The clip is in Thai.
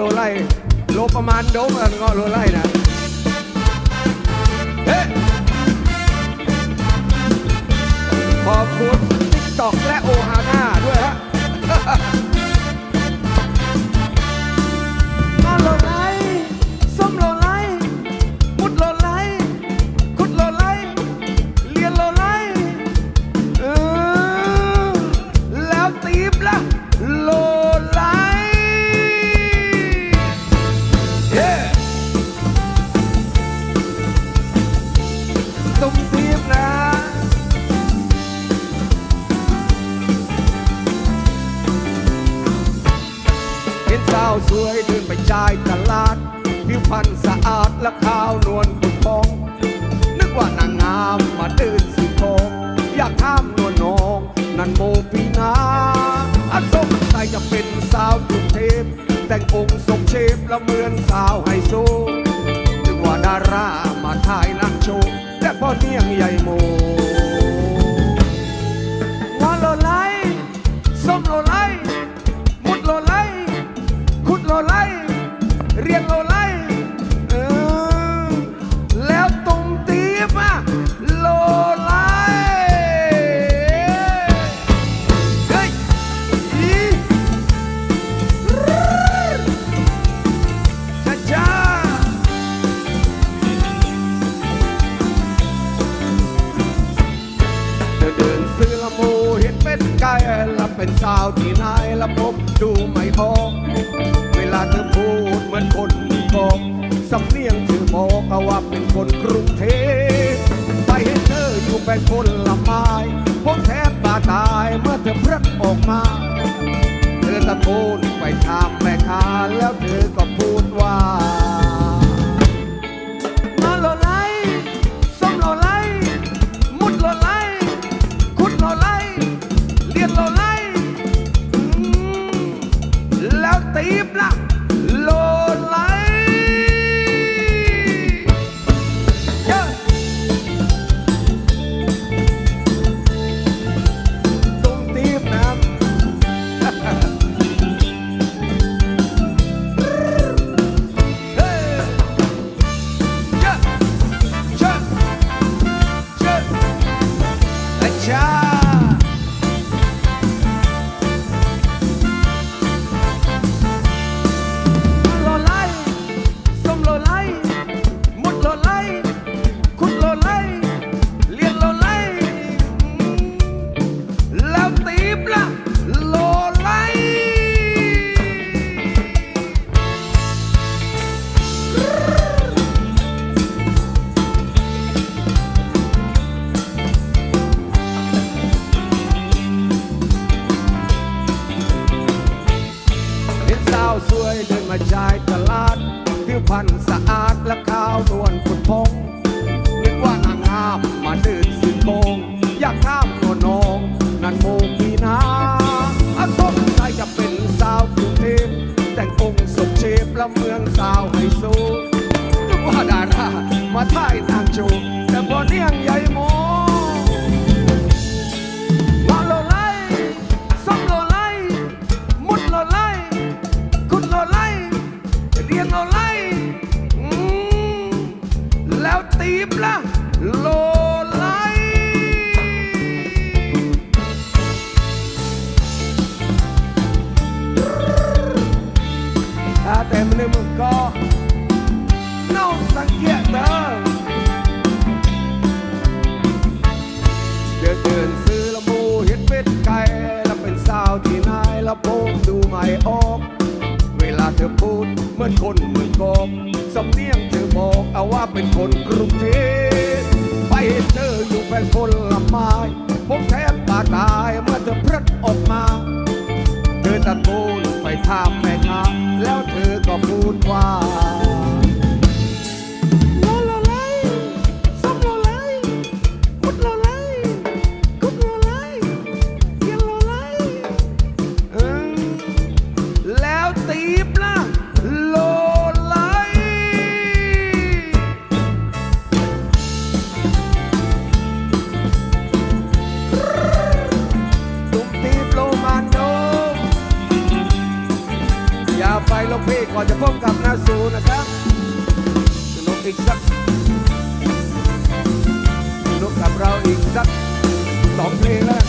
โลไลโลประมาณโดมเงาะโลไลนะเฮ้ขอบคุณตอกและาวสวยเดินไปจ่ายตลาด ผิวพรรณสะอาดและขาวนวลผุดพอง นึกว่านางงามมาเดินสีทองอยากข้ามนวลนอง นันโมปีนาอาสมใส่จะเป็นสาวกรุงเทพแต่งองค์ทรงเชฟและเหมือนสาวไฮโซนึกว่าดารามาถ่ายนักโชว์และพ่อเนียงใหญ่โม เดินเดินซื้อละโมเห็นเป็นไก่ละเป็นสาวที่ไหนละผมดูไม่ออกเวลาเธอพูดเหมือนคนบอกสำเนียงเธอบอกว่าเป็นคนกรุงเทพไปเห็นเธออยู่เป็นคนละไม้ผมแทบตาตายเมื่อเธอพรัดออกมา เธอตะโกนไปถามแม่ค้าแล้วเธอก็พูดว่า เรี มาจ่ายตลาดผิวพรรณสะอาดและขาวนวลผุดพงนึกว่านางงามมาเดินสินโกงอยากข้ามนวนองนั่นโมกีนาอาสมใส่จะเป็นสาวกรุงเทพแต่งองค์สมเชฟและเมืองสาวไฮโซนึกว่าดารามาถ่ายนางโชว์ ตเด้อเดินเดินซื้อละมูเห็นเป็ดไก่แล้วเป็นสาวที่นายละโปงดูไม่ออกเวลาเธอพูดเหมือนคนเหมือนกบสำเนียง ว่าเป็นคนกรุงเทพไปเจออยู่เป็นคนละไม้ ก่อนจะพบกับนาสูนะครับสนุกอีกสักสนุกกับเราอีกสักสองเพลงแล้ว